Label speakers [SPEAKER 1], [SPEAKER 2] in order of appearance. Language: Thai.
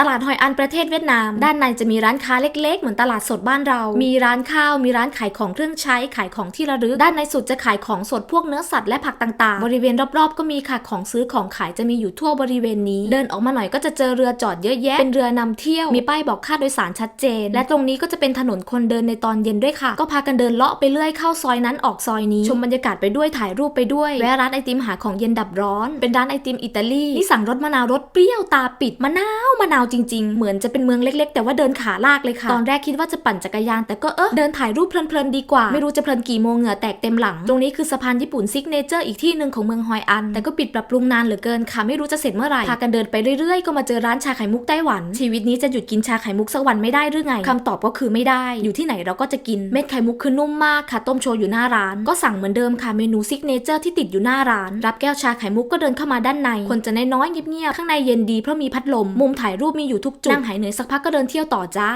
[SPEAKER 1] ตลาดหอยอันประเทศเวียดนาม ด้านในจะมีร้านค้าเล็กๆ เหมือนตลาดสดบ้านเรา มีร้านข้าว มีร้านขายของเครื่องใช้ ขายของที่ระลึก ด้านในสุดจะขายของสดพวกเนื้อสัตว์และผักต่างๆ บริเวณรอบๆ ก็มีค่ะของซื้อของขายจะมีอยู่ทั่วบริเวณนี้ เดินออกมาหน่อยก็จะเจอเรือจอดเยอะแยะ เป็นเรือนำเที่ยว มีป้ายบอกค่าโดยสารชัดเจน และตรงนี้ก็จะเป็นถนนคนเดินในตอนเย็นด้วยค่ะ ก็พากันเดินเลาะไปเรื่อยเข้าซอยนั้นออกซอยนี้ ชมบรรยากาศไปด้วย ถ่ายรูปไปด้วย แวะร้านไอติมหาของเย็นดับร้อน เป็นร้านไอติมอิตาลี นี่สั่งรสมะนาวรสเปรี้ยวตาปิดมะนาวมะนาวจริงๆ เหมือนจะเป็นเมืองเล็ก ๆ แต่ว่าเดินขาลากเลยค่ะ ตอนแรกคิดว่าจะปั่นจักรยาน แต่ก็เออเดินถ่ายรูปเพลินๆดีกว่า ไม่รู้จะเพลินกี่โมงเหงื่อแตกเต็มหลัง ตรงนี้คือสะพานญี่ปุ่นซิกเนเจอร์อีกที่หนึ่งของเมืองฮอยอัน แต่ก็ปิดปรับปรุงนานเหลือเกินค่ะ ไม่รู้จะเสร็จเมื่อไหร่ พากันเดินไปเรื่อยๆ ก็มาเจอร้านชาไข่มุกไต้หวัน ชีวิตนี้จะหยุดกินชาไข่มุกสักวันไม่ได้หรือไงคำตอบก็คือไม่ได้ อยู่ที่ไหนเราก็จะกิน เม็ดไข่มุกคือนุ่มมากค่ะ ต้มโชว์อยู่หน้าร้าน ก็สั่งเหมือนเดิมค่ะ เมนูซิกเนเจอร์ที่ติดอยู่หน้าร้าน รับแก้วชาไข่มุกก็เดินเข้ามาด้านใน คนจะน้อยๆเงียบๆ ข้างในเย็นดีเพราะมีพัดลม มุมถ่ายรูปมีอยู่ทุกจุดนั่งหายเหนื่อยสักพักก็เดินเที่ยวต่อจ้า